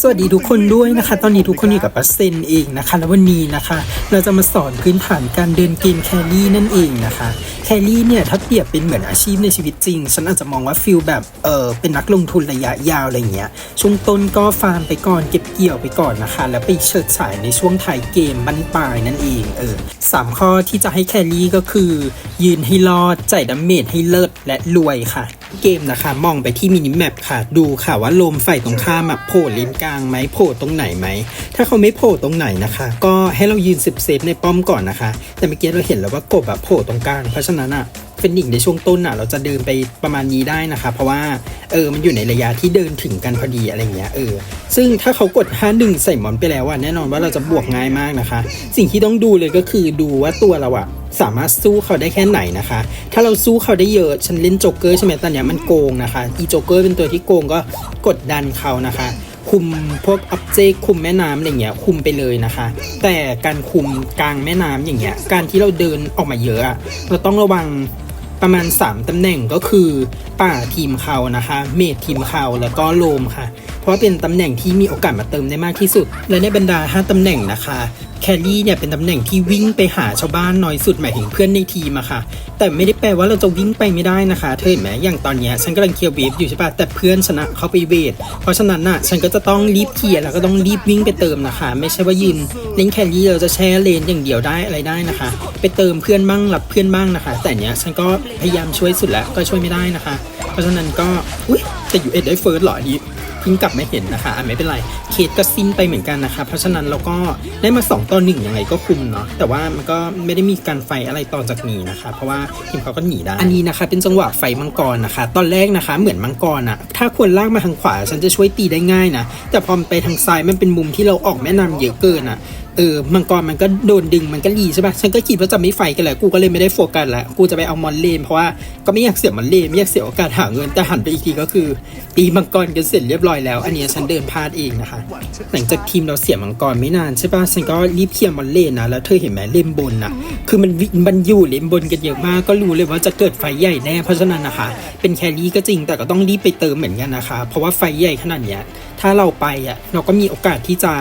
สวัสดีทุกคนด้วยนะคะ ตอนนี้ทุกคนอยู่กับปัสเซนเองนะคะ แล้ววันนี้นะคะ เราจะมาสอนพื้นฐานการเดินเกมแครี่นั่นเองนะคะ แครี่เนี่ยถ้าเปรียบเป็นเหมือนอาชีพในชีวิตจริง ฉันอาจจะมองว่าฟิลแบบเออเป็นนักลงทุนระยะยาวอะไรเงี้ย ช่วงต้นก็ฟาร์มไปก่อนเก็บเกี่ยวไปก่อนนะคะ แล้วไปเฉิดฉายในช่วงท้ายเกมบั้นปลายนั่นเองเออ สามข้อที่จะให้แครี่ก็คือ ยืนให้รอดจ่ายดาเมจให้เลิศและรวยค่ะ เกมนะคะ มองไปที่มินิแมปค่ะ ดูค่ะว่าลมฝ่ายตรงข้ามโผล่เลนกลางไหมโผล่ตรงไหนไหม ถ้าเขาไม่โผล่ตรงไหนนะคะ ก็ให้เรายืนสิบเซฟในป้อมก่อนนะคะ แต่เมื่อกี้เราเห็นแล้วว่ากบแบบโผล่ตรงกลางเพราะฉะนั้นอะ เฟนนิกในช่วงต้นอะเราจะเดินไปประมาณนี้ได้นะคะ เพราะว่าเออมันอยู่ในระยะที่เดินถึงกันพอดีอะไรเงี้ยเออซึ่งถ้าเขากด5ดึงใส่หมอนไปแล้วอะแน่นอนว่าเราจะบวกง่ายมากนะคะ สิ่งที่ต้องดูเลยก็คือดูว่าตัวเราอะสามารถสู้เขาได้แค่ไหนนะคะ ถ้าเราสู้เขาได้เยอะ ฉันเล่นโจ๊กเกอร์ใช่ไหมตอนเนี้ยมันโกงนะคะ อีโจ๊กเกอร์เป็นตัวที่โกงก็กดดันเขานะคะ คุมพวกอัพเจกคุมแม่น้ำอะไรเงี้ย คุมไปเลยนะคะ แต่การคุมกลางแม่น้ำอย่างเงี้ย การที่เราเดินออกมาเยอะ เราต้องระวัง ประมาณ 3 ตำแหน่งก็คือป่าทีมเขานะคะ เมดทีมเขาแล้วก็โลมค่ะ เพราะเป็นตำแหน่งที่มีโอกาสมาเติมได้มากที่สุด และในบรรดา 5ตำแหน่งนะคะ แคลรี่เนี่ยเป็นตำแหน่งที่วิ่งไปหาชาวบ้านน้อยสุดหมายถึงเพื่อนในทีมอะค่ะ แต่ไม่ได้แปลว่าเราจะวิ่งไปไม่ได้นะคะ เธอเห็นไหมอย่างตอนเนี้ยฉันกำลังเคลียร์เวฟอยู่ใช่ปะแต่เพื่อนชนะเขาไปเวท เพราะฉะนั้นน่ะฉันก็จะต้องรีบเคลียร์แล้วก็ต้องรีบวิ่งไปเติมนะคะ ไม่ใช่ว่ายืนเล่นแคลรี่เราจะแช่เลนอย่างเดียวได้อะไรได้นะคะ ไปเติมเพื่อนบ้างรับเพื่อนบ้างนะคะ แต่เนี้ยฉันก็พยายามช่วยสุดแล้วก็ช่วยไม่ได้นะคะ เพราะฉะนั้นก็อุ้ยแต่อยู่เอ็ดได้เฟิร์สหรอนี้ พิ่งกลับไม่เห็นนะคะไม่เป็นไรเคสก็สิ้นไปเหมือนกันนะคะ เพราะฉะนั้นเราก็ได้มา 2ต่อหนึ่งยังไงก็คุมเนาะแต่ว่ามันก็ไม่ได้มีการไฟอะไรต่อจากนี้นะคะ เพราะว่าทีมเขาก็หนีได้ อันนี้นะคะ เป็นจังหวะไฟมังกรนะคะ ตอนแรกนะคะ เหมือนมังกรอะถ้าควรลากมาทางขวาฉันจะช่วยตีได้ง่ายนะแต่พอไปทางซ้ายมันเป็นมุมที่เราออกแม่น้ำเยอะเกินอะ เออมังกรมันก็โดนดึงมันก็รีใช่ปะฉันก็คิดว่าจะไม่ไฟกันแหละกูก็เลยไม่ได้โฟกัสแล้วกูจะไปเอามอนเลนเพราะว่าก็ไม่อยากเสียมอนเลนไม่อยากเสียโอกาสหาเงินแต่หันไปอีกทีก็คือ ตีมังกรกันเสร็จเรียบร้อยแล้ว อันนี้ฉันเดินพลาดเองนะคะ หลังจากทีมเราเสียมังกรไม่นานใช่ปะฉันก็รีบเคลียร์มอนเลนนะแล้วเธอเห็นไหมเลมบนนะคือมันวิมันอยู่เลมบนกันเยอะมากก็รู้เลยว่าจะเกิดไฟใหญ่แน่เพราะฉะนั้นนะคะ เป็นแครี่ก็จริงแต่ก็ต้องรีบไปเติมเหมือนกันนะคะ เพราะว่าไฟใหญ่ขนาดเนี้ยถ้าเราไปอะเราก็มีโอกาสที่จะ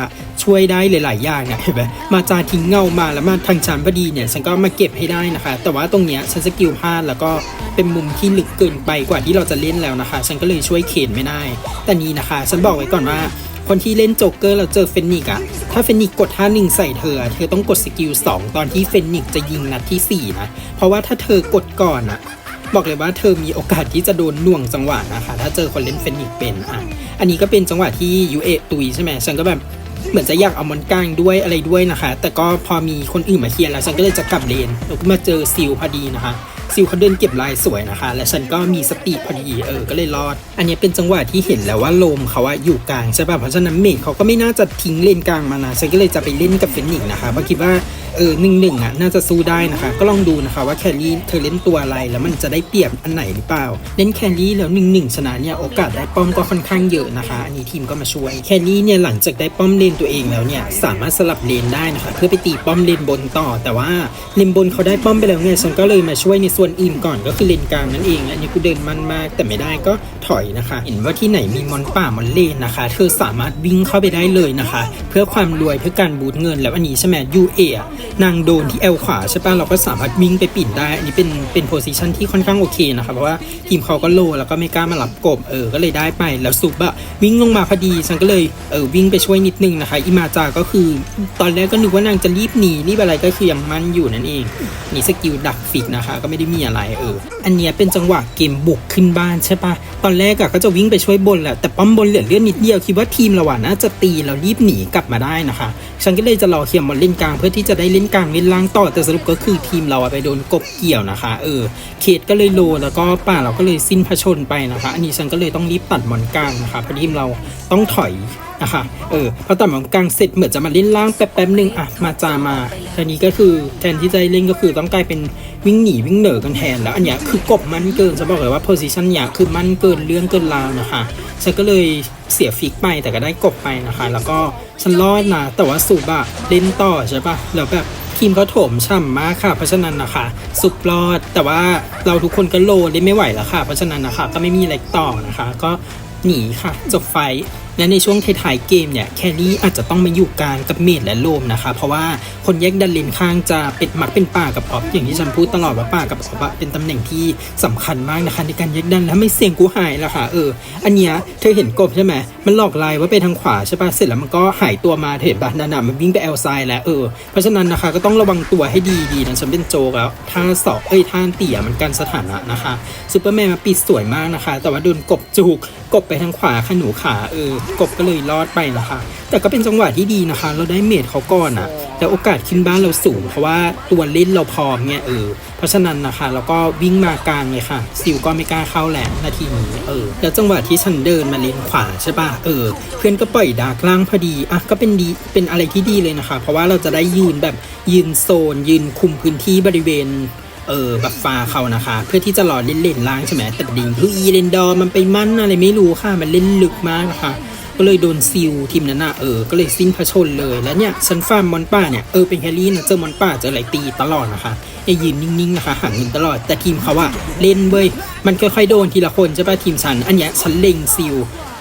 ช่วยได้หลาย ๆ อย่างเนี่ยเห็นไหมมาจาทิ้งเงามาแล้วมาทางฉันพอดีเนี่ยฉันก็มาเก็บให้ได้นะคะ แต่ว่าตรงเนี้ยฉันสกิลพลาดแล้วก็เป็นมุมที่ลึกเกินไปกว่าที่เราจะเล่นแล้วนะคะ ฉันก็เลยช่วยเข็นไม่ได้ แต่นี้นะคะ ฉันบอกไว้ก่อนว่าคนที่เล่นโจ๊กเกอร์เราเจอเฟนนิกอะถ้าเฟนนิกกดท่าหนึ่งใส่เธอ เธอต้องกดสกิลสองตอนที่เฟนนิกจะยิงนัดที่สี่นะ เพราะว่าถ้าเธอกดก่อนอะบอกเลยว่าเธอมีโอกาสที่จะโดนหน่วงจังหวะนะคะ ถ้าเจอคนเล่นเฟนิกเป็นอะอันนี้ก็เป็นจังหวะที่ยูเอตุยใช่ไหมฉันก็แบบ เหมือนจะอยากเอามอนก้างด้วยอะไรด้วยนะคะ แต่ก็พอมีคนอื่นมาเคลียร์แล้วฉันก็เลยจะกลับเลนแล้วก็มาเจอซิลพอดีนะคะ ซิลเขาเดินเก็บลายสวยนะคะ และฉันก็มีสติพอดีเออก็เลยรอด อันนี้เป็นจังหวะที่เห็นแล้วว่าลมเขาอะอยู่กลางใช่ป่ะเพราะฉะนั้นเมจเขาก็ไม่น่าจะทิ้งเลนกลางมานะฉันก็เลยจะไปเล่นกับเฟนิกนะคะเพราะคิดว่าเออหนึ่งหนึ่งอะน่าจะสู้ได้นะคะ ก็ลองดูนะคะว่าแคลรี่เธอเล่นตัวอะไรแล้วมันจะได้เปรียบอันไหนหรือเปล่า เล่นแคลรี่แล้วหนึ่งหนึ่งชนะเนี่ยโอกาสได้ป้อมก็ค่อนข้างเยอะนะคะ อันนี้ทีมก็มาช่วยแคลรี่เนี่ยหลังจากได้ป้อมเลนตัวเองแล้วเนี่ยสามารถสลับเลนได้นะคะ เพื่อไปตีป้อมเลนบนต่อ แต่ว่าเลนบนเขาได้ป้อมไปแล้วเนี่ยฉันก็เลยมาช่วยในส่วนวนอื่นก่อนก็คือเลนกลางนั่นเองอันนี้กูเดินมันมากแต่ไม่ได้ก็ถอยนะคะ เห็นว่าที่ไหนมีมอนป่ามอนเลนนะคะ เธอสามารถวิ่งเข้าไปได้เลยนะคะ เพื่อความรวยเพื่อการบูตเงิน แล้วอันนี้ใช่ไหมยูเอนางโดนที่เอลขวาใช่ปะเราก็สามารถวิ่งไปปิดได้ อันนี้เป็นเป็นโพซิชันที่ค่อนข้างโอเคนะคะเพราะว่าทีมเขาก็โลแล้วก็ไม่กล้ามารับกบเออก็เลยได้ไปแล้วซุปอะวิ่งลงมาพอดีฉันก็เลยเออวิ่งไปช่วยนิดนึงนะคะอิมาจาก็คือ ตอนแรกก็นึกว่านางจะรีบหนีรีบอะไรก็คือยังมั่นอยู่นั่นเองนี่สกิลดักฟิกนะคะ ก็ไม่ได้มีอะไรเออ อันเนี้ยเป็นจังหวะเกมบุกขึ้นบ้านใช่ปะตอนแรกอะก็จะวิ่งไปช่วยบนแหละแต่ป้อมบนเหลือเลือดนิดเดียวคิดว่าทีมเราอะน่าจะตีเรารีบหนีกลับมาได้นะคะ ฉันก็เลยจะรอเคียร์บอลเล่นกลางเพื่อที่จะได้เล่นกลางเล่นล่างต่อแต่สรุปก็คือทีมเราอะไปโดนกบเกี่ยวนะคะเออเคสก็เลยโลแล้วก็ป่าเราก็เลยสิ้นพระชนไปนะคะ อันนี้ฉันก็เลยต้องรีบตัดบอลกลางนะคะเพราะทีมเราต้องถอย นะคะเออพอตัดบอลกลางเสร็จเหมือนจะมาเล่นล่างแป๊บๆหนึ่งอะมาจามาทีนี้ก็คือแทนที่จะเล่นก็คือต้องกลายเป็นวิ่งหนีวิ่งเหนือกันแทนแล้ว อันเนี้ยคือกบมันเกินจะบอกเลยว่าโพซิชันเนี้ยคือมันเกินเรื่องเกินราวนะคะฉันก็เลยเสียฟิกไปแต่ก็ได้กบไปนะคะ แล้วก็ฉันรอดนะแต่ว่าสูบอะเล่นต่อใช่ปะแล้วแบบทีมเขาโถมฉ่ำมากค่ะ เพราะฉะนั้นนะคะ สุบรอด แต่ว่าเราทุกคนก็โลเล่นไม่ไหวแล้วค่ะ เพราะฉะนั้นนะคะ ก็ไม่มีอะไรต่อนะคะ ก็หนีค่ะ จบไฟและในช่วงท้ายๆเกมเนี่ยแครี่อาจจะต้องมาอยู่กลางกับเมดและโลมนะคะ เพราะว่าคนแยกดันเลนข้างจะเป็นมักเป็นป่ากับออฟอย่างที่ฉันพูดตลอดว่าป่ากับออฟเป็นตำแหน่งที่สำคัญมากนะคะ ในการแยกดันแล้วไม่เสี่ยงกูหายละค่ะเอออันเนี้ยเธอเห็นกบใช่ไหมมันหลอกลายว่าไปทางขวาใช่ปะเสร็จแล้วมันก็หายตัวมาเห็นปะนันนะมันวิ่งไปแอลไซด์แล้วเออเพราะฉะนั้นนะคะก็ต้องระวังตัวให้ดีดีนะฉันเป็นโจแล้วท่าสอบเอ้ยท่าเตี่ยมันกันสถานะนะคะซูเปอร์แมนมาปิดสวยมากนะคะ แต่ว่าโดนกบจูกกบไปทางขวาค่ะหนูขาเออกบก็เลยรอดไปนะคะ แต่ก็เป็นจังหวะที่ดีนะคะ เราได้เมดเขาก่อนอะแต่โอกาสขึ้นบ้านเราสูง เพราะว่าตัวเล่นเราพร้อมเนี่ยเออเพราะฉะนั้นนะคะเราก็วิ่งมากลางเลยค่ะซิลก็ไม่กล้าเข้าแหละนาทีนี้เออแล้วจังหวะที่ฉันเดินมาเลนขวาใช่ป่ะเออ เพื่อนก็ปล่อยดาร์กล่างพอดีอะก็เป็นดีเป็นอะไรที่ดีเลยนะคะ เพราะว่าเราจะได้ยืนแบบยืนโซน ยืนคุมพื้นที่บริเวณเออบัฟฟ้าเขานะคะ เพื่อที่จะรอเล่นเล่นล่างใช่ไหมแต่ประเด็นคืออีเลนดอร์มันไปมั่นอะไรไม่รู้ค่ะ มันเล่นลึกมากนะคะ ก็เลยโดนซิลทีมนั้นน่ะเออ ก็เลยสิ้นพระชนเลยแล้วเนี่ยฉันฟาร์มมอนป้าเนี่ยเออเป็นแครี่นะเจอมอนป้าเจอไหลตีตลอดนะคะไอ้ยืนนิ่งๆนะคะห่างเงินตลอด แต่ทีมเขาอะเล่นเว้ยมันค่อยๆโดนทีละคนใช่ป่ะทีมฉันอันเนี้ยฉันเล็งซิล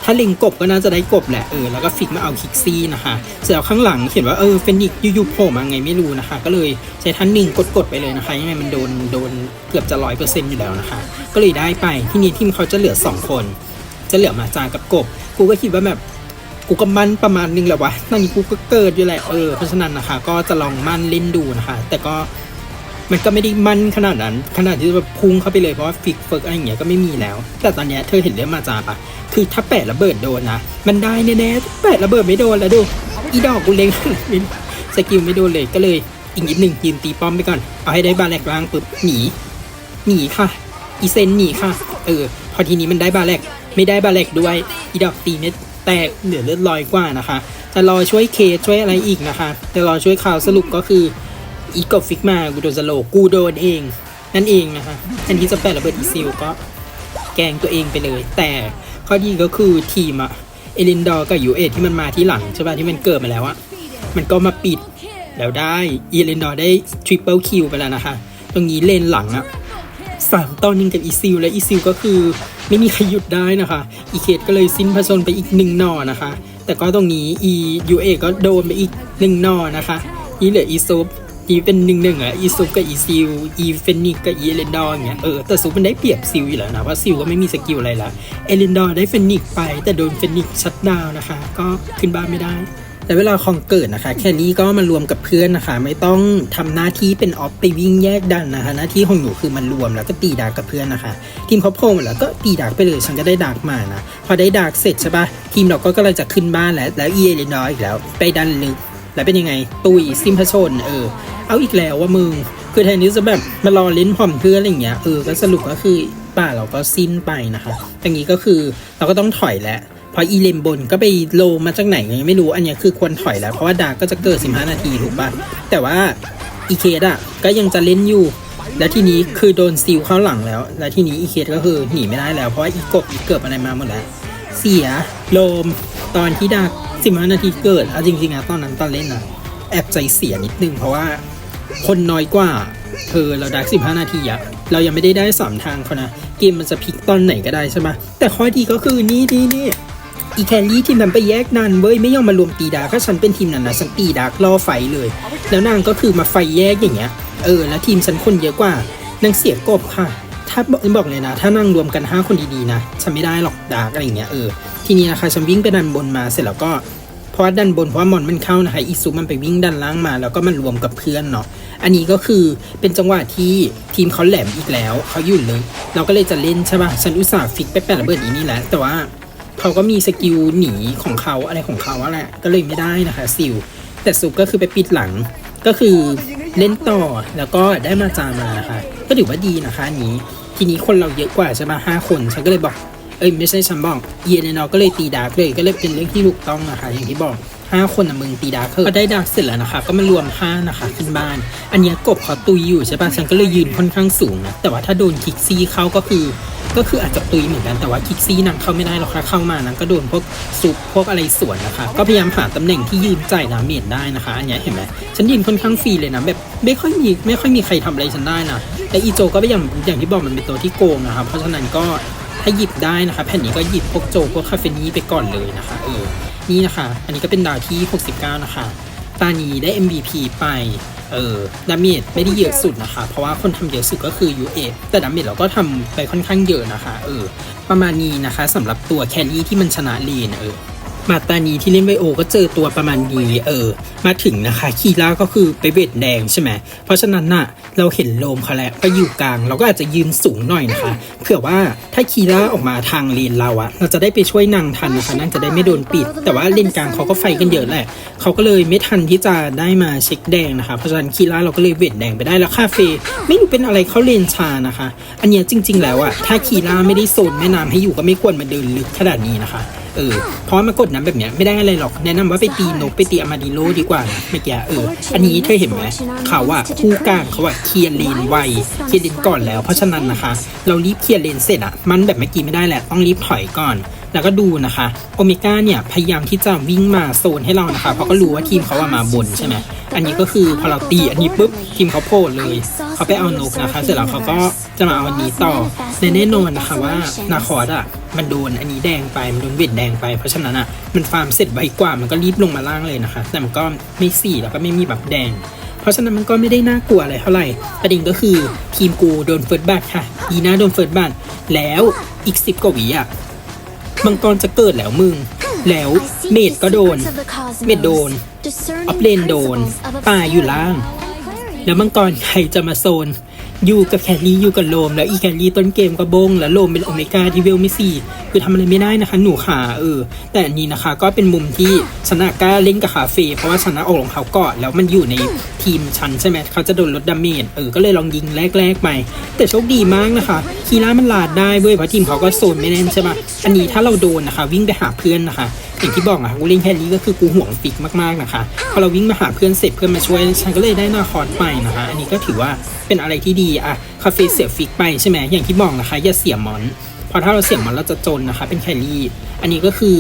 ถ้าเล็งกบก็น่าจะได้กบแหละเออแล้วก็ฟิกมาเอาคิกซี่นะคะเสร็จแล้วข้างหลังเห็นว่าเออเฟนิกยูยูโผล่มาไงไม่รู้นะคะ ก็เลยใช้ทันหนึ่งกดๆไปเลยนะคะยังไงมันโดนโดนเกือบจะร้อยเปอร์เซ็นต์อยู่แล้วนะคะ ก็เลยได้ไปที่นี้ทีมเขาจะเหลือสองคน จะเหลือมาจากับกบ กูก็คิดว่าแบบกูก็มั่นประมาณนึงแหละวะตอนนี้กูก็เกิดอยู่แหละเออเพราะฉะนั้นนะคะ ก็จะลองมั่นเล่นดูนะคะ แต่ก็มันก็ไม่ได้มั่นขนาดนั้น ขนาดที่แบบพุ่งเข้าไปเลยเพราะว่าฟิกเฟิร์กอะไรอย่างเงี้ยก็ไม่มีแล้ว แต่ตอนเนี้ยเธอเห็นเรื่องมาจาปะคือถ้าแปะระเบิดโดนนะมันได้แน่ๆแปะระเบิดไม่โดนแล้วดูอีดอกกูเล็งสกิลไม่โดนเลยก็เลยอีกนิดหนึ่งยืนตีป้อมไปก่อน เอาให้ได้บาแลกล่างปุ๊บหนีหนีค่ะ อีเซนหนีค่ะ เออ พอทีนี้มันได้บาแลกไม่ได้บาแลกด้วย อีดอกตีเม็ดแตกเหลือเลือดลอยกว่านะคะจะรอช่วยเคช่วยอะไรอีกนะคะจะรอช่วยข่าวสรุปก็คืออีกบฟิกมากูโดนสโลกูโดนเอง นั่นเองนะคะแทนที่จะแปะระเบิดอีซิลก็แกงตัวเองไปเลย แต่ข้อดีก็คือทีมอะเอลินดอร์กับยูเอที่มันมาที่หลังใช่ป่ะที่มันเกิดมาแล้วอะมันก็มาปิดแล้วได้เอลินดอร์ได้ทริปเปิลคิวไปแล้วนะคะ ตรงนี้เลนหลังอะ สามต่อหนึ่งกับอีซิลและอีซิลก็คือไม่มีใครหยุดได้นะคะ อีเคทก็เลยสิ้นพระชนไปอีกหนึ่งหนอนะคะ แต่ก็ตรงนี้อียูเอก็โดนไปอีกหนึ่งหนอนะคะ อีเหลืออีซุปอีเป็นหนึ่งหนึ่งอะอีซุปกับอีซิลอีเฟนิกกับอีเอเลนดอร์เงี้ยเออแต่ซุปมันได้เปรียบซิลอยู่แล้วนะเพราะซิลก็ไม่มีสกิลอะไรละเอเลนดอร์ได้เฟนิกไปแต่โดนเฟนิกชัดดาวนะคะ ก็ขึ้นบ้านไม่ได้ แต่เวลาของเกิดนะคะ แค่นี้ก็มารวมกับเพื่อนนะคะ ไม่ต้องทำหน้าที่เป็นออฟไปวิ่งแยกดันนะคะ หน้าที่ของหนูคือมันรวมแล้วก็ตีดาร์กกับเพื่อนนะคะ ทีมเขาโผล่มาแล้วก็ตีดาร์กไปเลยฉันก็ได้ดาร์กมานะพอได้ดาร์กเสร็จใช่ปะทีมเราก็กำลังจะขึ้นบ้านแล้วแล้วเอเลนดอร์อีกแล้ว ไปดันลึกแล้วเป็นยังไง ตุยซิมพชนเออ เอาอีกแล้วว่ามึงคือแทนที่จะแบบมารอเล่นผ่อมเพื่อนอะไรอย่างเงี้ยเออก็สรุปก็คือป่าเราก็สิ้นไปนะคะอย่างนี้ก็คือเราก็ต้องถอยแล้ว พราะอีเลมบนก็ไปโลมาจากไหนยังไม่รู้อันนี้คือควรถอยแล้ว เพราะว่าดาก็จะเกิด 15 นาทีถูกปะแต่ว่าอีเคสอะก็ยังจะเล่นอยู่ แล้วทีนี้คือโดนซิลเข้าหลังแล้ว แล้วทีนี้อีเคสก็คือหนีไม่ได้แล้ว เพราะว่าอีกบอีเกิดอะไรมาหมดแล้ว เสียโลมตอนที่ดาสิบห้านาทีเกิดเอาจริงๆนะตอนนั้นตอนเล่นนะแอบใจเสียนิดนึงเพราะว่าคนน้อยกว่า เธอเราดักสิบห้านาทีอะเรายังไม่ได้ได้สามทางเขานะ เกมมันจะพลิกตอนไหนก็ได้ใช่ไหมแต่ข้อดีก็คือนี่นี่นี่ อีแคลรี่ทีมนั้นไปแยกนันเว้ยไม่ยอมมารวมตีดาร์กถ้าฉันเป็นทีมนั้นนะฉันตีดาร์กล่อไฟเลย แล้วนางก็คือมาไฟแยกอย่างเงี้ย เออ แล้วทีมฉันคนเยอะกว่านางเสียกบค่ะ ถ้าบอกบอกเลยนะ ถ้านั่งรวมกัน 5 คนดีๆนะฉันไม่ได้หรอกดาร์กอะไรอย่างเงี้ยเออทีนี้นะคะฉันวิ่งไปดันบนมาเสร็จแล้วก็เพราะดันบนเพราะมอนมันเข้านะคะอีซูมันไปวิ่งดันล่างมา แล้วก็มันรวมกับเพื่อนเนาะอันนี้ก็คือเป็นจังหวะที่ทีมเขาแหลมอีกแล้วเขาหยุ่นเลย เราก็เลยจะเล่นใช่ป่ะฉันอุตส่าห์ฟิกไปแปะระเบิดอีนี่แหละแต่ว่า เขาก็มีสกิลหนีของเขาอะไรของเขาอะแหละก็เลยไม่ได้นะคะซิลแต่ซุปก็คือไปปิดหลังก็คือเล่นต่อแล้วก็ได้มาจามานะคะก็ถือว่าดีนะคะนี้ ทีนี้คนเราเยอะกว่าใช่ไหมห้าคนฉันก็เลยบอกเอ้ยไม่ใช่ฉันบอกเยเนนอก็เลยตีดาร์กเลยก็เลยเป็นเรื่องที่ถูกต้องนะคะอย่างที่บอกห้าคนนะมึงตีดาร์กก็ได้ดาร์กเสร็จแล้วนะคะ ก็มารวมห้านะคะขึ้นบ้าน อันนี้กบเขาตุยอยู่ใช่ปะฉันก็เลยยืนค่อนข้างสูงนะแต่ว่าถ้าโดนคิกซี่เข้าก็คือ ก็คืออาจจะตุยเหมือนกันแต่ว่าคิกซี่นางเข้าไม่ได้หรอกค่ะเข้ามานั้นก็โดนพวกซุปพวกอะไรสวนนะคะ ก็พยายามหาตำแหน่งที่ยืนจ่ายดาเมจได้นะคะ อันนี้เห็นไหมฉันยืนค่อนข้างฟรีเลยนะแบบไม่ค่อยมีไม่ค่อยมีใครทำอะไรฉันได้นะแต่อีโจก็เป็นอย่างอย่างที่บอกมันเป็นตัวที่โกงนะครับเพราะฉะนั้นก็ถ้าหยิบได้นะคะ แผ่นนี้ก็หยิบพวกโจพวกคาเฟนีไปก่อนเลยนะคะเออนี่นะคะ อันนี้ก็เป็นดาวที่ 69 นะคะ ตานีได้ MVP ไป เออดาเมจไม่ได้เยอะสุดนะคะ เพราะว่าคนทำเยอะสุดก็คือ UA แต่ดาเมจเราก็ทำไปค่อนข้างเยอะนะคะ เออ ประมาณนี้นะคะสำหรับตัวแครี่ที่มันชนะเลนเออ มาตานีที่เล่นไวโอ ก็เจอตัวประมาณนี้เออ มาถึงนะคะ คีร่าก็คือไปเบ็ดแดงใช่ไหมเพราะฉะนั้นน่ะเราเห็นโลมเขาแล้วไปอยู่กลาง เราก็อาจจะยืนสูงหน่อยนะคะเผื่อว่าถ้าคีร่าออกมาทางเลนเราอะเราจะได้ไปช่วยนางทันนะคะนางจะได้ไม่โดนปิด แต่ว่าเลนกลางเขาก็ไฟกันเยอะแหละเขาก็เลยไม่ทันที่จะได้มาเช็คแดงนะคะเพราะฉะนั้นคีร่าเราก็เลยเวทแดงไปได้แล้วคาเฟ่ไม่รู้เป็นอะไรเขาเลนชานะคะ อันเนี้ยจริง ๆ แล้วอะถ้าคีร่าไม่ได้โซนแม่น้ำให้อยู่ก็ไม่ควรมาเดินลึกขนาดนี้นะคะ ออเพราะว่ามากดน้ำแบบเนี้ยไม่ได้อะไรหรอกแนะนำว่าไปตีนกไปตีอามาดิโลดีกว่านะเมื่อกี้เอออันนี้เธอเห็นไหมเขาอะคู่กลางเขาอะเคลียร์เลนไวเคลียร์เลนก่อนแล้วเพราะฉะนั้นนะคะ เรารีบเคลียร์เลนเสร็จอะมันแบบเมื่อกี้ไม่ได้แหละต้องรีบถอยก่อนแล้วก็ดูนะคะโอเมก้าเนี่ยพยายามที่จะวิ่งมาโซนให้เรานะคะเพราะก็รู้ว่าทีมเขาอะมาบนใช่ไหมอันนี้ก็คือพอเราตีอันนี้ปุ๊บทีมเขาโผล่เลยเขาไปเอานกนะคะ เสร็จแล้วเขาก็จะมาเอาอันนี้ต่อและแน่นอนนะคะว่านาคอร์ดอะ มันโดนอันนี้แดงไป มันโดนเวทแดงไป เพราะฉะนั้นอะ มันฟาร์มเสร็จไวกว่า มันก็รีบลงมาล่างเลยนะคะ แต่มันก็ไม่สี่แล้วก็ไม่มีแบบแดง เพราะฉะนั้นมันก็ไม่ได้น่ากลัวอะไรเท่าไหร่ ประเด็นก็คือทีมกูโดนเฟิร์สบัตค่ะอีน่าโดนเฟิร์สบัตแล้วอีกสิบกว่าวิอะมังกรจะเกิดแล้วมึง แล้วเมดก็โดน เมดโดนออฟเลนโดน ป่าอยู่ล่าง แล้วมังกรใครจะมาโซน อยู่กับแคลรี่อยู่กับโลม แล้วอีแคลรี่ต้นเกมก็บง แล้วโลมเป็นโอเมก้าที่เวลไม่สี่คือทำอะไรไม่ได้นะคะ หนูขาเออ แต่อันนี้นะคะก็เป็นมุมที่ชนะกล้าเล่นกับคาเฟ่เพราะว่าชนะออกของเขาก่อนแล้วมันอยู่ในทีมชันใช่ไหมเขาจะโดนลดดาเมจเออก็เลยลองยิงแรกๆไป แต่โชคดีมากนะคะคีร่ามันลาดได้เว้ยเพราะทีมเขาก็โซนไม่แน่นใช่ปะอันนี้ถ้าเราโดนนะคะ วิ่งไปหาเพื่อนนะคะอย่างที่บอกอะกูเล่นแค่นี้ก็คือกูห่วงฟิกมากๆนะคะพอเราวิ่งมาหาเพื่อนเสร็จเพื่อนมาช่วยฉันก็เลยได้นาคอร์ดไปนะคะ อันนี้ก็ถือว่าเป็นอะไรที่ดีอะคาเฟ่เสียฟิกไปใช่ไหมอย่างที่บอกนะคะ อย่าเสียมอน เพราะถ้าเราเสียมอนเราจะจนนะคะ เป็นแครี่ อันนี้ก็คือ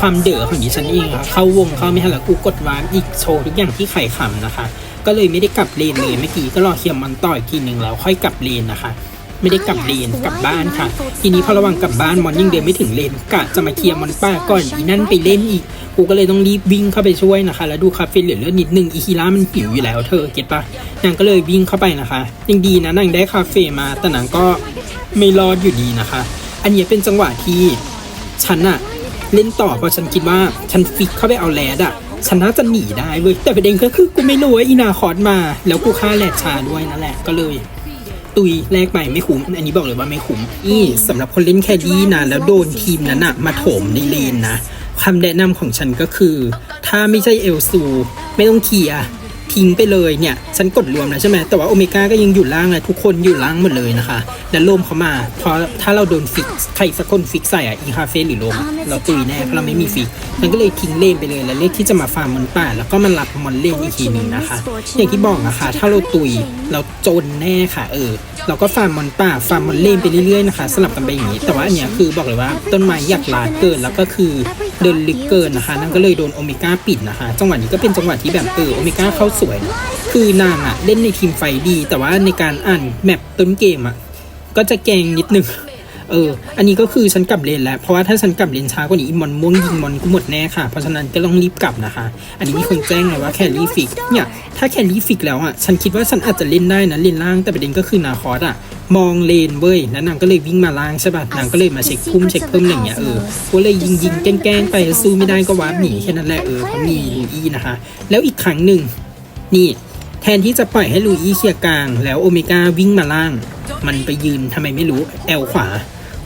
ความเด๋อของดิฉันเองค่ะเข้าวงเข้าไม่ทันแล้วกูกดวานอีกโชว์ทุกอย่างที่ไข่ขำนะคะ ก็เลยไม่ได้กลับเลนเลยเมื่อกี้ก็รอเคลียร์มอนต่ออีกทีหนึ่งแล้วค่อยกลับเลนนะคะ ไม่ได้กลับเลนกลับบ้านค่ะ ทีนี้พอระหวังกลับบ้านมอนยิ่งเดินไม่ถึงเลนกะจะมาเคลียร์มอนป้าก่อนอีนั่นไปเล่นอีก กูก็เลยต้องรีบวิ่งเข้าไปช่วยนะคะ แล้วดูคาเฟ่เหลือเลือดนิดนึงอีฮิรามันผิวอยู่แล้วเธอเก็ตปะนางก็เลยวิ่งเข้าไปนะคะยังดีนะนางได้คาเฟ่มาแต่นางก็ไม่รอดอยู่ดีนะคะ อันนี้เป็นจังหวะที่ฉันอะเล่นต่อเพราะฉันคิดว่าฉันฟิกเข้าไปเอาแรดอะฉันน่าจะหนีได้เว้ยแต่ประเด็นก็คือกูไม่รู้ว่าอีนาคอร์ดมา แล้วกูฆ่าแรดชาด้วยนั่นแหละก็เลย ตุยแรกไปไม่คุ้ม อันนี้บอกเลยว่าไม่คุ้มนี่สำหรับคนเล่นแคดี้นะ แล้วโดนทีมนั้นอะมาโถมในเลนนะคำแนะนำของฉันก็คือ ถ้าไม่ใช่เอลซู ไม่ต้องเคลียร์ ทิ้งไปเลยเนี่ยฉันกดรวมแล้วใช่ไหมแต่ว่าโอเมก้าก็ยังอยู่ล่างเลยทุกคนอยู่ล่างหมดเลยนะคะ แล้วโลมเขามาเพราะถ้าเราโดนฟิกใครสักคนฟิกใส่อะอีคาเฟ่หรือโลมเราตุยแน่เพราะเราไม่มีฟิกมันก็เลยทิ้งเลนไปเลยแล้วเลขที่จะมาฟาร์มมอนป่า แล้วก็มารับมอนเลนอีกทีหนึงนะคะ อย่างที่บอกนะคะ ถ้าเราตุยเราจนแน่ค่ะ เออเราก็ฟาร์มมอนป่าฟาร์มมอนเลนไปเรื่อยๆนะคะสลับกันไปอย่างนี้ แต่ว่าอันเนี้ยคือบอกเลยว่าต้นไม้อยากลาเกินแล้วก็คือ เดินลึกเกินนะคะนั่นก็เลยโดนโอเมก้าปิดนะคะ จังหวะนี้ก็เป็นจังหวะที่แบบเออโอเมก้าเข้าสวย คือนางอะเล่นในทีมไฟดี แต่ว่าในการอ่านแมปต้นเกมอะก็จะแกงนิดนึง เออ อันนี้ก็คือฉันกลับเลนแล้ว เพราะว่าถ้าฉันกลับเลนช้ากว่านี้อีมอนม่วงยิงมอนกูหมดแน่ค่ะ เพราะฉะนั้นก็ต้องรีบกลับนะคะ อันนี้มีคนแจ้งเลยว่าแครี่ฟิก เนี่ย ถ้าแครี่ฟิกแล้วอะ ฉันคิดว่าฉันอาจจะเล่นได้นะเลนล่าง แต่ประเด็นก็คือนาคอสอะ มองเลนเว้ย แล้วนางก็เลยวิ่งมาล่างใช่ป่ะ นางก็เลยมาเช็คพุ่มเช็คเพิ่มอะไรอย่างเงี้ยเออกูเลยยิงยิงแกล้งไปสู้ไม่ได้ก็วาร์ปหนีแค่นั้นแหละเออเพรามีลูอี้นะคะ แล้วอีกครั้งหนึ่งนี่แทนที่จะปล่อยให้ลูอี้เคลียร์กลาง แล้วโอเมก้าวิ่งมาล่าง มันไปยืนทำไมไม่รู้แอลขวา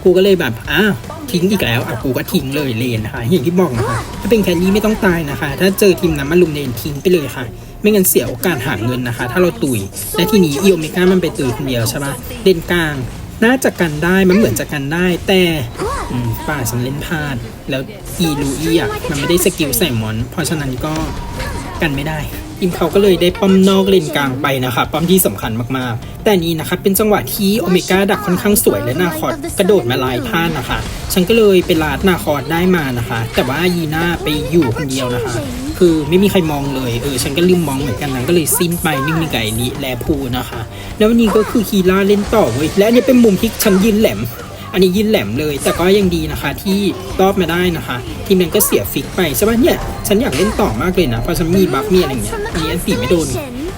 กูก็เลยแบบอ้าวทิ้งอีกแล้วอะกูก็ทิ้งเลยเลนนะคะอย่างที่บอกนะคะถ้าเป็นแครี่ไม่ต้องตายนะคะ ถ้าเจอทีมนั้นมาลุมเลนทิ้งไปเลยค่ะ ไม่งั้นเสียโอกาสหาเงินนะคะ ถ้าเราตุยและทีนี้อีโอเมก้ามันไปตุยคนเดียวใช่ปะเลนกลางน่าจะกันได้มันเหมือนจะกันได้แต่ป่าฉันเล่นพลาด แล้วอีลูอีอะมันไม่ได้สกิลใส่มอน เพราะฉะนั้นก็กันไม่ได้ ทีมเขาก็เลยได้ป้อมนอกเลนกลางไปนะคะ ป้อมที่สำคัญมากๆ แต่นี้นะคะเป็นจังหวะที่โอเมก้าดักค่อนข้างสวยและนาคอดกระโดดมาลายพลาดนะคะ ฉันก็เลยไปลาดนาคอดได้มานะคะ แต่ว่ายีน่าไปอยู่คนเดียวนะคะ คือไม่มีใครมองเลยเออฉันก็ลืมมองเหมือนกันนะก็เลยสิ้นไปนิ่งๆกับไอ้นี้แลพูนะคะ แล้ววันนี้ก็คือคีร่าเล่นต่อเว้ยและอันนี้เป็นมุมที่ฉันยืนแหลม อันนี้ยินแหลมเลย แต่ก็ยังดีนะคะที่รอบมาได้นะคะ ทีมนั้นก็เสียฟิกไปใช่ไหมเนี่ย ฉันอยากเล่นต่อมากเลยนะเพราะฉันมีบัฟมีอะไรเงี้ยอันนี้อันตีไม่โดน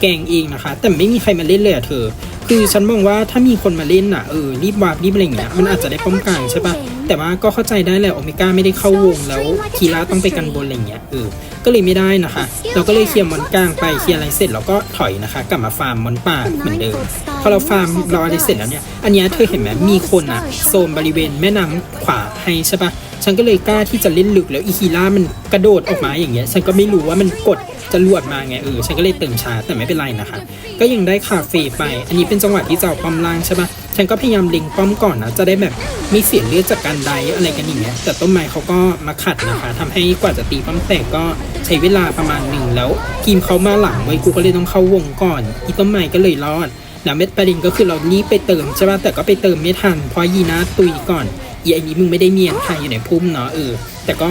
แกงเองนะคะ แต่ไม่มีใครมาเล่นเลยอะเธอ คือฉันมองว่าถ้ามีคนมาเล่นอะเออรีบวาร์ปรีบอะไรอย่างเงี้ยมันอาจจะได้ป้องกันใช่ปะแต่ว่าก็เข้าใจได้แหละโอเมก้าไม่ได้เข้าวงแล้วคีราต้องไปกันบนอะไรเงี้ยเออก็เลยไม่ได้นะคะ เราก็เลยเคลียร์มอนกลางไปเคลียร์อะไรเสร็จเราก็ถอยนะคะ กลับมาฟาร์มมอนป่าเหมือนเดิมพอเราฟาร์มรออะไรเสร็จแล้วเนี่ยอันนี้เธอเห็นไหมมีคนอะโซนบริเวณแม่น้ำขวาให้ใช่ปะ ฉันก็เลยกล้าที่จะเล่นลึกแล้วอีคีรามันกระโดดออกมาอย่างเงี้ย ฉันก็ไม่รู้ว่ามันกดจะลวดมาไงเออ ฉันก็เลยเติมชาแต่ไม่เป็นไรนะคะ ก็ยังได้คาเฟ่ไป อันนี้เป็นจังหวะที่เจะเอาป้อมล่างใช่ปะฉันก็พยายามเล็งป้อมก่อนนะจะได้แบบม่เสียงเลือดจากการไดอะไรกันอย่างเงี้ยแต่ต้นไม้เขาก็มาขัดนะคะทำให้กว่าจะตีป้อมแตกก็ใช้เวลาประมาณหนึ่งแล้วทีมเขามาหลังไว้กูก็เลยต้องเข้าวงก่อนอีต้นไม้ก็เลยรอดนะเม็ดประเด็นก็คือเรารีบไปเติมใช่ปะแต่ก็ไปเติมไม่ทันเพราะยีนาตุยก่อน อีไอนี้มึงไม่ได้เนียนใครอยู่ในพุ่มเนาะเออ แต่ก็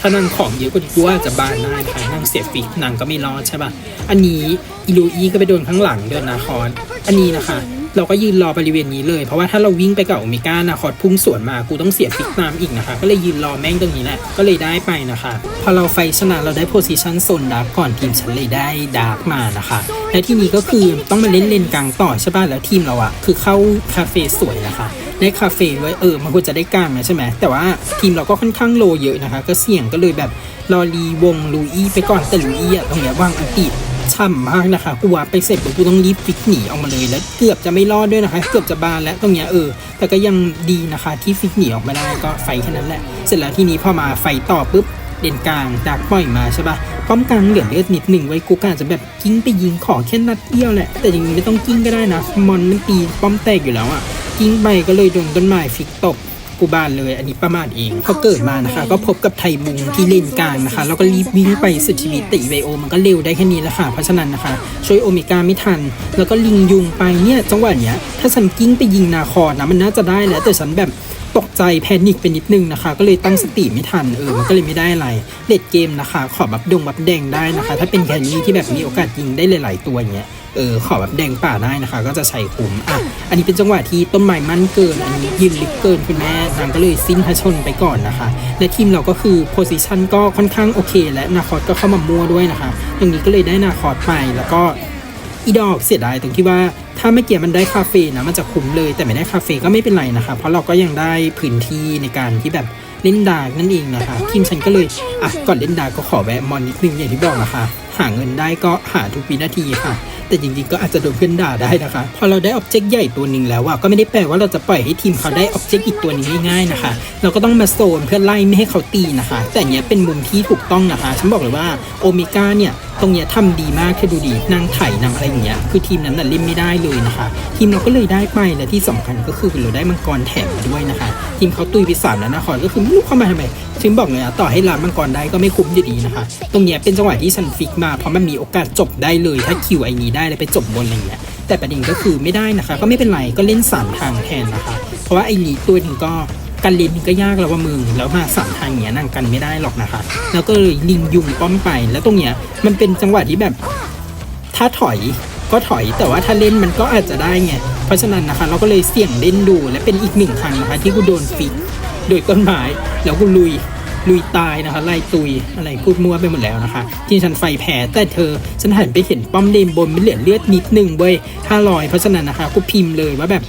ถ้านางของเยอะกว่านี้กูว่าจะบานได้ค่ะนางเสียฟิกนางก็ไม่รอดใช่ป่ะ อันนี้อิลูอีก็ไปโดนข้างหลังเดินนาคอนอันนี้นะคะ เราก็ยืนรอบริเวณนี้เลย เพราะว่าถ้าเราวิ่งไปกับโอเมก้านาคอดพุ่งสวนมากูต้องเสียฟิกตามอีกนะคะ ก็เลยยืนรอแม่งตรงนี้แหละ ก็เลยได้ไปนะคะ พอเราไฟชนะเราได้โพซิชันโซนดาร์กก่อนทีมฉันเลยได้ดาร์กมานะคะ และที่นี้ก็คือต้องมาเล่นเลนกลางต่อใช่ป่ะ แล้วทีมเราอะคือเข้าคาเฟ่สวยนะคะ ได้คาเฟ่ไว้เออมันควรจะได้กลางนะใช่ไหมแต่ว่าทีมเราก็ค่อนข้างโลเยอะนะคะ ก็เสี่ยงก็เลยแบบรอรีวงลูอี้ไปก่อนแต่ลูอี้อะตรงเนี้ยวางอันติช่ำมากนะคะกูวาไปเสร็จปุ๊บกูต้องรีบฟิกหนีออกมาเลยแล้วเกือบจะไม่รอดด้วยนะคะ เกือบจะบานแล้วตรงเนี้ยเออ แต่ก็ยังดีนะคะที่ฟิกหนีออกมาได้ก็ไฟแค่นั้นแหละ เสร็จแล้วทีนี้พอมาไฟต่อปุ๊บเด่นกลางดักปล่อยมาใช่ปะป้อมกลางเหลือเลือดนิดหนึ่งไว้กูกาจะแบบกิ้งไปยิงขอแค่นัดเดียวแหละ แต่จริงๆไม่ต้องกิ้งก็ได้นะ มอนมันตีป้อมแตกอยู่แล้วอะ กิ้งไปก็เลยโดนต้นไม้ฟิกตกกูบ้านเลย อันนี้ประมาทเองพอเกิดมานะคะ ก็พบกับไทมุงที่เล่นกลางนะคะ แล้วก็รีบวิ่งไปสุดชีวิตต่อีไวโอ มันก็เร็วได้แค่นี้แหละค่ะ เพราะฉะนั้นนะคะ ช่วยโอเมก้าไม่ทัน แล้วก็ลิงยุงไปเนี่ยจังหวะเนี้ย ถ้าฉันกิ้งไปยิงนาคอนะมันน่าจะได้แล้วแต่ฉันแบบตกใจแพนิคไปนิดนึงนะคะ ก็เลยตั้งสติไม่ทันเออมันก็เลยไม่ได้อะไรเด็ดเกมนะคะ ขอแบบดงแบบแดงได้นะคะ ถ้าเป็นแคนนี่ที่แบบมีโอกาสยิงได้หลาย ๆ ตัวอย่างเงี้ย เออขอแบบแดงป่าได้นะคะ ก็จะใช้คุ้มอะอันนี้เป็นจังหวะที่ต้นไม้มั่นเกิน อันนี้ยืนลึกเกินคุณแม่นางก็เลยสิ้นพระชนไปก่อนนะคะ และทีมเราก็คือโพซิชันก็ค่อนข้างโอเค และนาคอสก็เข้ามามั่วด้วยนะคะอย่างนี้ก็เลยได้นาคอสไปแล้วก็อีดอกเสียดายตรงที่ว่าถ้าไม่เกี่ยมันได้คาเฟ่นะมันจะคุ้มเลยแต่ไม่ได้คาเฟ่ก็ไม่เป็นไรนะคะ เพราะเราก็ยังได้พื้นที่ในการที่แบบเล่นดาร์กนั่นเองนะคะทีมฉันก็เลยอะก่อนเล่นดาร์กก็ขอแวะมอนนิดนึงอย่างที่บอกนะคะ หาเงินได้ก็หาทุกวินาทีค่ะ แต่จริงๆก็อาจจะโดนเพื่อนด่าได้นะคะ พอเราได้อ็อบเจกต์ใหญ่ตัวหนึ่งแล้วอะก็ไม่ได้แปลว่าเราจะปล่อยให้ทีมเขาได้อ็อบเจกต์อีกตัวนึงง่ายๆนะคะ เราก็ต้องมาโซนเพื่อไล่ไม่ให้เขาตีนะคะ แต่เนี้ยเป็นมุมที่ถูกต้องนะคะ ฉันบอกเลยว่าโอเมก้าเนี่ยตรงเนี้ยทำดีมากแค่ดูดีนางไถ่นางอะไรอย่างเงี้ยคือทีมนั้นน่ะเล่นไม่ได้เลยนะคะ ทีมเราก็เลยได้ไปและที่สำคัญก็คือเราได้มังกรแถมมาด้วยนะคะ ทีมเขาตุยไปสามแล้วนะครก็คือไม่รู้เข้ามาทำไมฉันบอกเลยอะต่อให้รับมังกรได้ก็ไม่คุ้มอยู่ดีนะคะ ตรงเนี้ยเป็นจังหวะที่ฉันฟิกมาเพราะมันมีโอกาสจบได้เลย ถ้าคิวไอนี้ได้เลยไปจบบนอะไรเงี้ยแต่ประเด็นก็คือไม่ได้นะคะ ก็ไม่เป็นไรก็เล่นสามทางแทนนะคะ เพราะว่าไอ้นี้ตัวหนึงก็การเล่นก็ยากแล้วว่ามึงแล้วมาสามทางเงี้ยนั่งกันไม่ได้หรอกนะคะ แล้วก็เลยลิงยุงป้อมไปแล้วตรงเนี้ยมันเป็นจังหวะที่แบบ ถ้าถอยก็ถอยแต่ว่าถ้าเล่นมันก็อาจจะได้ไงเพราะฉะนั้นนะคะ เราก็เลยเสี่ยงเล่นดูและเป็นอีกหนึ่งครั้งนะคะที่กูโดนฟิกโดยต้นไม้แล้วกูลุย ลุยตายนะคะไล่ตุยอะไรพูดมั่วไปหมดแล้วนะคะ ที่ฉันไฟแพ้แต่เธอฉันหันไปเห็นป้อมเลนบนมันเหลือเลือดนิดหนึ่งเว้ยห้าร้อยเพราะฉะนั้นนะคะกูพิมพ์เลยว่าแบบ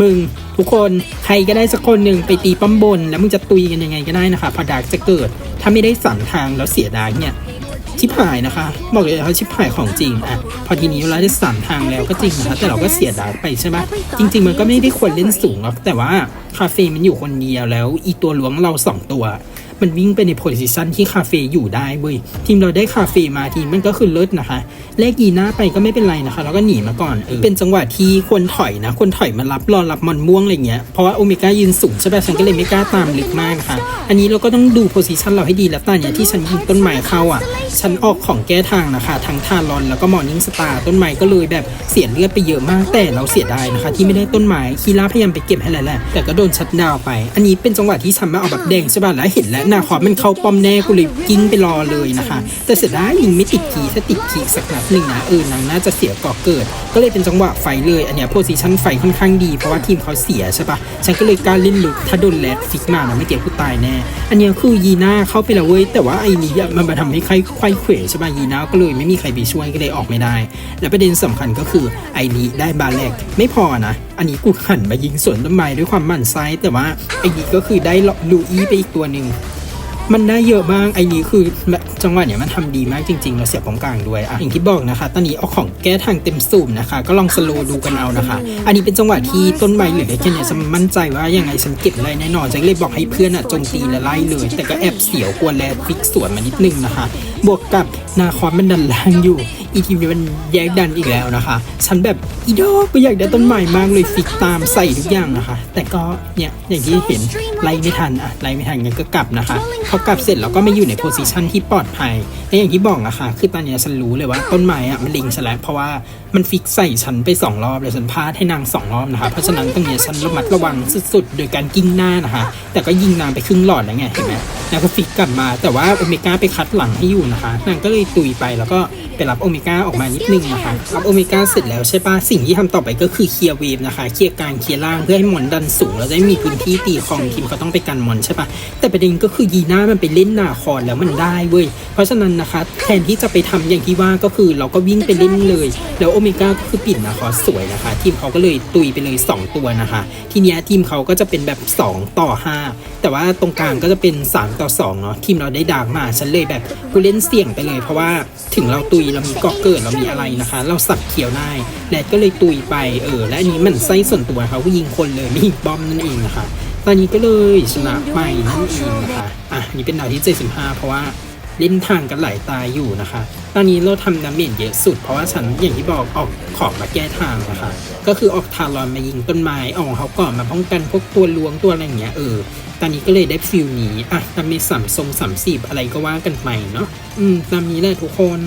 มึงทุกคนใครก็ได้สักคนหนึ่งไปตีป้อมบน แล้วมึงจะตุยกันยังไงก็ได้นะคะพอดาร์กจะเกิด ถ้าไม่ได้สั่งทางแล้วเสียดายเนี่ยชิบหายนะคะ บอกเลยนะคะชิบหายของจริงอะพอทีนี้เราได้สามทางแล้วก็จริงนะคะแต่เราก็เสียดายไปใช่ไหมจริง ๆ มันก็ไม่ได้ควรเล่นสูงหรอกแต่ว่าคาเฟ่มันอยู่คนเดียวแล้ว อีตัวล้วงเราสองตัว มันวิ่งไปในโพซิชันที่คาเฟ่อยู่ได้เว้ยทีมเราได้คาเฟ่มาทีมมันก็คือเลิศนะคะแลกยีหน้าไปก็ไม่เป็นไรนะคะ แล้วก็หนีมาก่อนเออเป็นจังหวะที่ควรถอยนะควรถอยมารับรอรับมอนม่วงอะไรเงี้ยเพราะว่าโอเมก้ายืนสูงใช่ไหมฉันก็เลยไม่กล้าตามลึกมากนะคะอันนี้เราก็ต้องดูโพซิชันเราให้ดีแล้วตอนเนี้ยที่ฉันยิงต้นไม้เข้าอะฉันออกของแก้ทางนะคะทั้งทารอนแล้วก็มอร์นิ่งสตาร์ต้นไม้ก็เลยแบบเสียเลือดไปเยอะมากแต่เราเสียดายนะคะ ที่ไม่ได้ต้นไม้คีราพยายามไปเก็บให้แล้วแหละแต่ก็โดนชัดดาวน์ไป อันนี้เป็นจังหวะที่ฉันมาเอาแบบแดงใช่ป่ะแล้วเห็นแล้วนาคอมันเข้าป้อมแน่กูเลยกิ้งไปรอเลยนะคะ แต่เสียดายยิงไม่ติดขีถ้าติดขีสักนัดหนึ่งนะเออนางน่าจะเสียก่อเกิด ก็เลยเป็นจังหวะไฟเลย อันเนี้ยโพซิชันไฟค่อนข้างดีเพราะว่าทีมเขาเสียใช่ปะฉันก็เลยกล้ารเล่นลุกถ้าโดนแรดฟิกมานะไม่เกี่ยวกูตายแน่ อันเนี้ยคือยีน่าเข้าไปแล้วเว้ยแต่ว่าไอ้นี้มันมาทำให้ใครไขว้เขวใช่ปะยีน่าก็เลยไม่มีใครไปช่วยก็เลยออกไม่ได้ และประเด็นสำคัญก็คือไอ้นี้ได้บาแลกไม่พอนะอันนี้กูหันมายิงสวนต้นไม้ด้วยความหมั่นไส้แต่ว่าไอ้นี้ก็คือได้ลูอี้ไปอีกตัวหนึ่ง มันได้เยอะมากไอ้นี้คือจังหวะเนี้ยมันทำดีมากจริงๆเราเสียบของกลางด้วยอะอย่างที่บอกนะคะ ตอนนี้เอาของแก้ทางเต็มสูบนะคะ ก็ลองสโลว์ดูกันเอานะคะ อันนี้เป็นจังหวะที่ต้นไม้เหลือแค่เนี้ยฉันมั่นใจว่ายังไงฉันเก็บได้แน่นอนฉันเลยบอกให้เพื่อนอะจมตีและไล่เลย แต่ก็แอบเสียวกลัวแลฟิกสวนมานิดนึงนะคะ บวกกับนาคอนมันดันล่างอยู่อีทีวีมันแยกดันอีกแล้วนะคะ ฉันแบบอีดอกก็อยากได้ต้นไม้มากเลยฟิกตามใส่ทุกอย่างนะคะ แต่ก็เนี่ยอย่างที่เห็น ไล่ไม่ทันอะไล่ไม่ทันงั้นก็กลับนะคะพอกลับเสร็จเราก็ไม่อยู่ในโพสิชันที่ปลอดภัยและอย่างที่บอกอะค่ะคือตอนเนี้ยฉันรู้เลยว่าต้นไม้อะมันลิงฉันแล้วเพราะว่ามันฟิกใส่ฉันไปสองรอบเลยฉันพลาดให้นางสองรอบนะคะเพราะฉะนั้นตรงเนี้ยฉันระมัดระวังสุดๆ โดยการกิ้งหน้านะคะแต่ก็ยิงนางไปครึ่งหลอดแล้วไงเห็นไหมนางก็ฟิกกลับมา แต่ว่าโอเมก้าไปคัดหลังให้อยู่นะคะนางก็เลยตุยไปแล้วก็ไปรับโอเมก้าออกมานิดนึงนะคะรับโอเมก้าเสร็จแล้วใช่ปะสิ่งที่ทำต่อไปก็คือเคลียร์เวฟนะคะเคลียร์กลางเคลียร์ล่างเพื่อให้มอนดันสูงแล้วจะได้มีพื้นที่ตีคองทีมเขาต้องไปกันมอนใช่ปะแต่ประเด็นก็คือยีน่ามันไปเล่นนาคอนแล้วมันได้เว้ยเพราะฉะนั้นนะคะ แทนที่จะไปทำอย่างที่ว่าก็คือเราก็วิ่งไปเล่นเลย แล้วโอเมก้าก็คือปิดนาคอสวยนะคะ ทีมเขาก็เลยตุยไปเลย 2 ตัวนะคะ ทีเนี้ยทีมเขาก็จะเป็นแบบ 2 ต่อ 5 แต่ว่าตรงกลางก็จะเป็น 3 ต่อ2เนาะทีมเราได้ดาร์กมาฉันเลยแบบกูเล่นเสี่ยงไปเลย เพราะว่าถึงเราตุยเรามีเกาะเกิดเรามีอะไรนะคะ เราสับเขียวได้แลดก็เลยตุยไปเออและอันนี้มันไส้ส่วนตัวเขาก็ยิงคนเลยม่ยิงบอมนั่นเองนะคะ ตอนนี้ก็เลยชนะไปนั่นเองนะคะอะอันนี่เป็นดาวที่ 75 เพราะว่าเล่นทางกันหลายตายอยู่นะคะ ตอนนี้เราทำดาเมจเยอะสุด เพราะว่าฉันอย่างที่บอกออกของมาแก้ทางนะคะ ก็คือออกทารอนมายิงต้นไม้ออกเขาก่อนมาป้องกันพวกตัวล้วงตัวอะไรอย่างเงี้ยเออ ตอนนี้ก็เลยได้ฟิลนี้อะดาเมจสามทรงสามสิบอะไรก็ว่ากันไปเนาะ อืมตามนี้แหละทุกคน